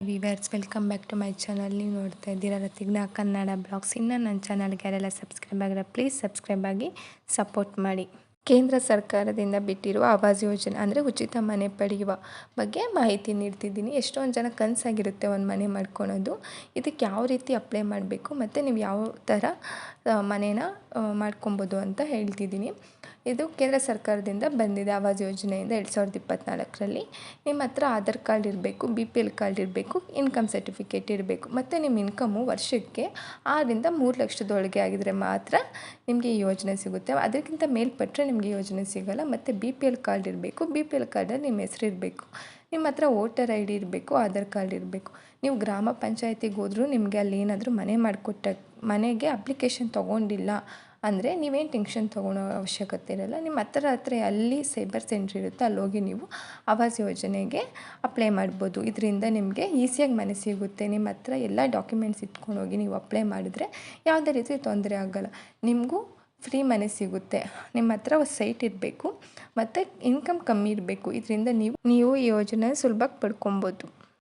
Viewers, welcome back to my channel. ನೀವು ನೋಡ್ತಾ ಇದ್ದೀರಾ ರತಿಗ್ನ ಕನ್ನಡ ಬ್ಲಾಗ್ಸ್. ಇನ್ನೂ ನನ್ನ ಚಾನಲ್ಗೆ ಯಾರೆಲ್ಲ ಸಬ್ಸ್ಕ್ರೈಬ್ ಆಗಿರೋ ಪ್ಲೀಸ್ ಸಬ್ಸ್ಕ್ರೈಬ್ ಆಗಿ ಸಪೋರ್ಟ್ ಮಾಡಿ. ಕೇಂದ್ರ ಸರ್ಕಾರದಿಂದ ಬಿಟ್ಟಿರುವ ಆವಾಸ್ ಯೋಜನೆ ಅಂದರೆ ಉಚಿತ ಮನೆ ಪಡೆಯುವ ಬಗ್ಗೆ ಮಾಹಿತಿ ನೀಡ್ತಿದ್ದೀನಿ. ಎಷ್ಟೊಂದು ಜನ ಕನಸಾಗಿರುತ್ತೆ ಒಂದು ಮನೆ ಮಾಡ್ಕೊಳೋದು. ಇದಕ್ಕೆ ಯಾವ ರೀತಿ ಅಪ್ಲೈ ಮಾಡಬೇಕು ಮತ್ತು ನೀವು ಯಾವ ಥರ ಮನೇನ ಮಾಡ್ಕೊಬೋದು ಅಂತ ಹೇಳ್ತಿದ್ದೀನಿ. ಇದು ಕೇಂದ್ರ ಸರ್ಕಾರದಿಂದ ಬಂದಿದೆ ಆವಾಸ್ ಯೋಜನೆಯಿಂದ ಎರಡು ಸಾವಿರದ ಇಪ್ಪತ್ತ್ನಾಲ್ಕರಲ್ಲಿ ನಿಮ್ಮ ಹತ್ರ ಆಧಾರ್ ಕಾರ್ಡ್ ಇರಬೇಕು, ಬಿ ಪಿ ಎಲ್ ಕಾರ್ಡ್ ಇರಬೇಕು, ಇನ್ಕಮ್ ಸರ್ಟಿಫಿಕೇಟ್ ಇರಬೇಕು, ಮತ್ತು ನಿಮ್ಮ ಇನ್ಕಮ್ಮು ವರ್ಷಕ್ಕೆ ಆರರಿಂದ ಮೂರು ಲಕ್ಷದೊಳಗೆ ಆಗಿದರೆ ಮಾತ್ರ ನಿಮಗೆ ಈ ಯೋಜನೆ ಸಿಗುತ್ತೆ. ಅದಕ್ಕಿಂತ ಮೇಲ್ಪಟ್ಟರೆ ನಿಮಗೆ ಯೋಜನೆ ಸಿಗೋಲ್ಲ, ಮತ್ತು ಬಿ ಪಿ ಎಲ್ ಕಾರ್ಡ್ ಇರಬೇಕು, ಬಿ ಪಿ ಎಲ್ ಕಾರ್ಡಲ್ಲಿ ನಿಮ್ಮ ಹೆಸರು ಇರಬೇಕು. ನಿಮ್ಮ ಹತ್ರ ವೋಟರ್ ಐ ಡಿ ಇರಬೇಕು, ಆಧಾರ್ ಕಾರ್ಡ್ ಇರಬೇಕು. ನೀವು ಗ್ರಾಮ ಪಂಚಾಯತಿಗೆ ಹೋದರೂ ನಿಮಗೆ ಅಲ್ಲಿ ಏನಾದರೂ ಮನೆ ಮಾಡಿಕೊಟ್ಟ, ಮನೆಗೆ ಅಪ್ಲಿಕೇಶನ್ ತೊಗೊಂಡಿಲ್ಲ ಅಂದರೆ ನೀವೇನು ಟೆನ್ಷನ್ ತೊಗೊಳೋ ಅವಶ್ಯಕತೆ ಇರಲ್ಲ. ನಿಮ್ಮ ಹತ್ರ ಹತ್ರ ಅಲ್ಲಿ ಸೈಬರ್ ಸೆಂಟ್ರ್ ಇರುತ್ತೆ, ಅಲ್ಲೋಗಿ ನೀವು ಆವಾಸ್ ಯೋಜನೆಗೆ ಅಪ್ಲೈ ಮಾಡ್ಬೋದು. ಇದರಿಂದ ನಿಮಗೆ ಈಸಿಯಾಗಿ ಮನೆ ಸಿಗುತ್ತೆ. ನಿಮ್ಮ ಹತ್ರ ಎಲ್ಲ ಡಾಕ್ಯುಮೆಂಟ್ಸ್ ಇಟ್ಕೊಂಡು ಹೋಗಿ ನೀವು ಅಪ್ಲೈ ಮಾಡಿದ್ರೆ ಯಾವುದೇ ರೀತಿ ತೊಂದರೆ ಆಗೋಲ್ಲ. ನಿಮಗೂ ಫ್ರೀ ಮನೆ ಸಿಗುತ್ತೆ. ನಿಮ್ಮ ಹತ್ರ ಸೈಟ್ ಇರಬೇಕು, ಮತ್ತು ಇನ್ಕಮ್ ಕಮ್ಮಿ ಇರಬೇಕು. ಇದರಿಂದ ನೀವು ನೀವು ಈ ಯೋಜನೆ ಸುಲಭಕ್ಕೆ ಪಡ್ಕೊಬೋದು.